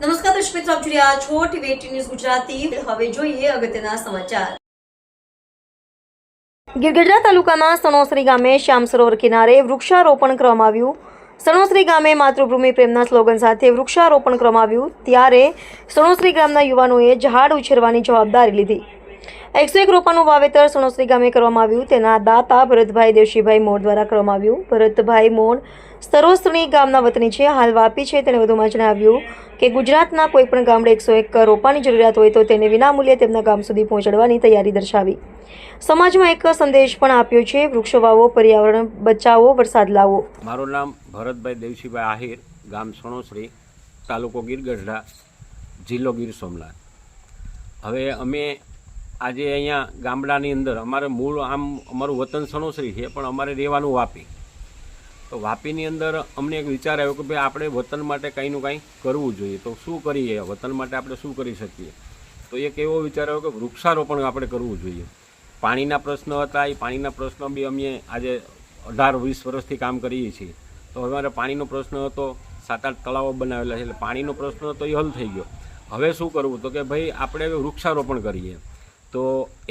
નમસ્કાર દર્શક મિત્રો, આપ જોઈ રહ્યા છો ટીવી ન્યૂઝ ગુજરાતી. હવે જોઈએ અગત્યના સમાચાર. ગીરગઢડા તાલુકાના સણોસરી ગામે શ્યામ સરોવર કિનારે વૃક્ષારોપણ કરવામાં આવ્યું. સણોસરી ગામે માતૃભૂમિ પ્રેમના સ્લોગન સાથે વૃક્ષારોપણ કરવામાં આવ્યું. ત્યારે સણોસરી ગામના યુવાનોએ ઝાડ ઉછેરવાની જવાબદારી લીધી. એકસો એક રોપાનું વાવેતર સણોસરી ગામે કરવામાં આવ્યું. તેના દાતા ભરતભાઈ દેવશીભાઈ મોડ દ્વારા કરવામાં આવ્યું. ભરતભાઈ મોડ સરોસણી ગામના વતની છે. હાલ વાપી છે. તેણે વધુમાં જણાવ્યું કે ગુજરાતના કોઈપણ ગામડે એકસો એક રોપાની જરૂરિયાત હોય તો તેને વિનામૂલ્યે તેમના ગામ સુધી પહોંચાડવાની તૈયારી દર્શાવી. સમાજમાં એક સંદેશ પણ આપ્યો છે. વૃક્ષો વાવો, પર્યાવરણ બચાવો, વરસાદ લાવો. મારું નામ ભરતભાઈ દેવશીભાઈ આહિર, ગામ સણોસરી, તાલુકો ગીરગઢડા જિલ્લો ગીર સોમનાથ. હવે અમે આજે અહીંયા ગામડાની અંદર અમારે મૂળ આમ અમારું વતન સણોસરી છે, પણ અમારે રહેવાનું વાપી. તો વાપીની અંદર અમને એક વિચાર આવ્યો કે ભાઈ આપણે વતન માટે કંઈનું કંઈ કરવું જોઈએ. તો શું કરીએ? વતન માટે આપણે શું કરી શકીએ? તો એક એવો વિચાર આવ્યો કે વૃક્ષારોપણ આપણે કરવું જોઈએ. પાણીના પ્રશ્ન હતા, એ પાણીના પ્રશ્ન બી અમે આજે અઢાર, વીસ વર્ષથી કામ કરીએ છીએ. તો હવે અમારે પાણીનો પ્રશ્ન હતો સાત આઠ તળાવો બનાવેલા છે, એટલે પાણીનો પ્રશ્ન હતો એ હલ થઈ ગયો. હવે શું કરવું? તો કે ભાઈ આપણે વૃક્ષારોપણ કરીએ. તો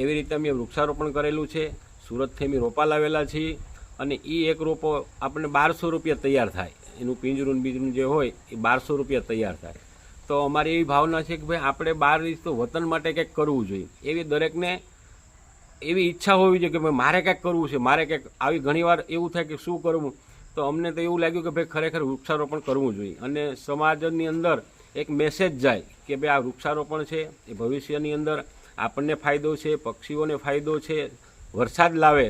એવી રીતે અમે વૃક્ષારોપણ કરેલું છે. સુરતથી અમે રોપા લાવેલા છીએ અને એ એક રોપો આપણને બારસો રૂપિયા તૈયાર થાય. એનું પિંજરું બીજરું જે હોય એ બારસો રૂપિયા તૈયાર થાય. તો અમારી એવી ભાવના છે કે ભાઈ આપણે બહાર તો વતન માટે કંઈક કરવું જોઈએ. એવી દરેકને એવી ઈચ્છા હોવી જોઈએ કે ભાઈ મારે કંઈક કરવું છે, મારે કંઈક આવી ઘણીવાર એવું થાય કે શું કરવું? તો અમને તો એવું લાગ્યું કે ભાઈ ખરેખર વૃક્ષારોપણ કરવું જોઈએ. અને સમાજની અંદર એક મેસેજ જાય કે ભાઈ આ વૃક્ષારોપણ છે, એ ભવિષ્યની અંદર આપણને ફાયદો છે, પક્ષીઓને ફાયદો છે, વરસાદ લાવે.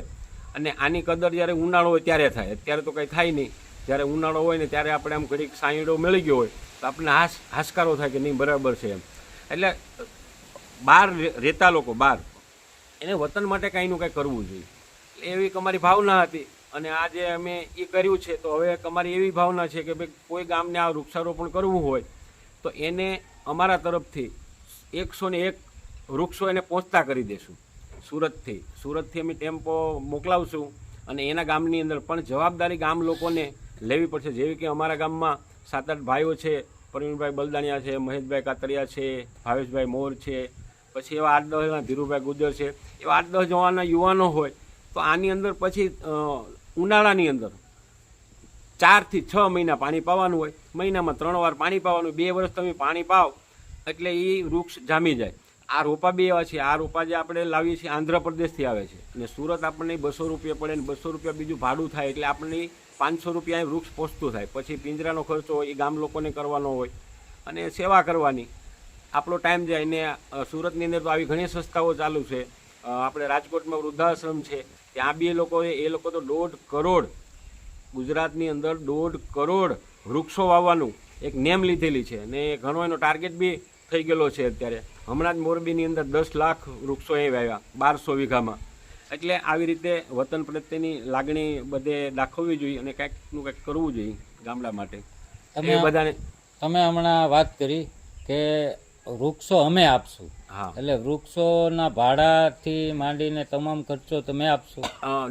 અને આની કદર જ્યારે ઉનાળો હોય ત્યારે થાય. અત્યારે તો કંઈ થાય નહીં. જ્યારે ઉનાળો હોય ને ત્યારે આપણે આમ ઘડીક સાંયડો મળી ગયો હોય, તો આપણને હાસ હાશકારો થાય કે નહીં, બરાબર છે એમ. એટલે બહાર રહેતા લોકો બહાર એને વતન માટે કાંઈનું કાંઈ કરવું જોઈએ. એવી અમારી ભાવના હતી. અને આજે અમે એ કર્યું છે, તો હવે અમારી એવી ભાવના છે કે ભાઈ કોઈ ગામને આ વૃક્ષારોપણ કરવું હોય, તો એને અમારા તરફથી એકસો ને એક વૃક્ષો એને પહોંચતા કરી દેશું. સુરતથી. સુરતથી અમે ટેમ્પો મોકલાવશું અને એના ગામની અંદર પણ જવાબદારી ગામ લોકોને લેવી પડશે. જેવી કે અમારા ગામમાં સાત આઠ ભાઈઓ છે પ્રવીણભાઈ બલદાણિયા છે, મહેશભાઈ કાતરિયા છે, ભાવેશભાઈ મોર છે, પછી એવા આઠ દસ ધીરુભાઈ ગુજર છે. એવા આઠ દસ જવાના યુવાનો હોય તો આની અંદર પછી ઉનાળાની અંદર ચારથી છ મહિના પાણી પાવાનું હોય. મહિનામાં ત્રણ વાર પાણી પાવાનું બે વર્ષ તમે પાણી પાવ એટલે એ વૃક્ષ જામી જાય. આ રોપા બે એવા છે. આ રોપા જે આપણે લાવીએ છીએ આંધ્રપ્રદેશથી આવે છે. અને સુરત આપણને બસો રૂપિયા પડે ને બસો રૂપિયા બીજું ભાડું થાય એટલે આપણને પાંચસો રૂપિયા વૃક્ષ પહોંચતું થાય. પછી પિંજરાનો ખર્ચો હોય, એ ગામ લોકોને કરવાનો હોય અને સેવા કરવાની. આપણો ટાઈમ જાય ને સુરતની અંદર તો આવી ઘણી સંસ્થાઓ ચાલુ છે. આપણે રાજકોટમાં વૃદ્ધાશ્રમ છે. ત્યાં બી એ લોકોએ, એ લોકો તો દોઢ કરોડ, ગુજરાતની અંદર દોઢ કરોડ વૃક્ષો વાવવાનું એક નેમ લીધેલી છે. ને ઘણો એનો ટાર્ગેટ બી થઈ ગયેલો છે અત્યારે. હમણાં જ મોરબીની અંદર દસ લાખ વૃક્ષો એ વાવ્યા બારસો વીઘામાં. એટલે આવી રીતે વતન પ્રત્યેની લાગણી બધે દાખવવી જોઈએ અને કંઈકનું કંઈક કરવું જોઈએ ગામડા માટે. તમે બધાને તમે હમણાં વાત કરી કે વૃક્ષો અમે આપશું. એટલે વૃક્ષોના ભાડાથી માંડીને તમામ ખર્ચો તમે આપશો.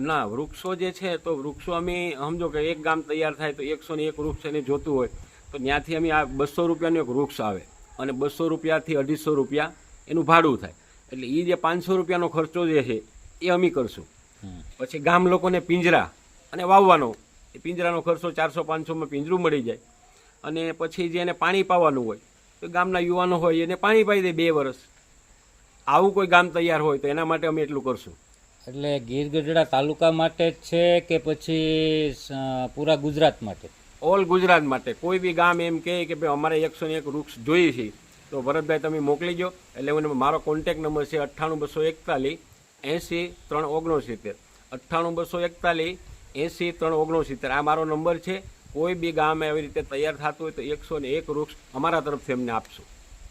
ના વૃક્ષો જે છે તો વૃક્ષો અમે સમજો કે એક ગામ તૈયાર થાય તો એકસો ને એક વૃક્ષ એને જોતું હોય. તો ત્યાંથી અમે આ બસો રૂપિયાનું એક વૃક્ષ આવે. અને બસો રૂપિયાથી અઢીસો રૂપિયા એનું ભાડું થાય. એટલે એ જે પાંચસો રૂપિયાનો ખર્ચો જે છે એ અમે કરશું. પછી ગામ લોકોને પિંજરા અને વાવવાનો. એ પિંજરાનો ખર્ચો ચારસો પાંચસોમાં પિંજરું મળી જાય. અને પછી જે એને પાણી પાવાનું હોય તો ગામના યુવાનો હોય એને પાણી પાઈ દે બે વર્ષ આવું કોઈ ગામ તૈયાર હોય તો એના માટે અમે એટલું કરશું. એટલે ગીર ગઢડા તાલુકા માટે જ છે કે પછી પૂરા ગુજરાત માટે? ઓલ ગુજરાત માટે. કોઈ બી ગામ એમ કહે કે ભાઈ અમારે એકસો એક વૃક્ષ જોઈએ છે, તો ભરતભાઈ તમે મોકલી દો. એટલે મને મારો કોન્ટેક નંબર છે અઠ્ઠાણું બસો એકતાલીસ એંસી ત્રણ ઓગણસિત્તેર. અઠ્ઠાણું બસો એકતાલીસ એંસી ત્રણ ઓગણસિત્તેર. આ મારો નંબર છે. કોઈ બી ગામ આવી રીતે તૈયાર થતું હોય તો એકસો ને એક વૃક્ષ અમારા તરફથી અમને આપશું.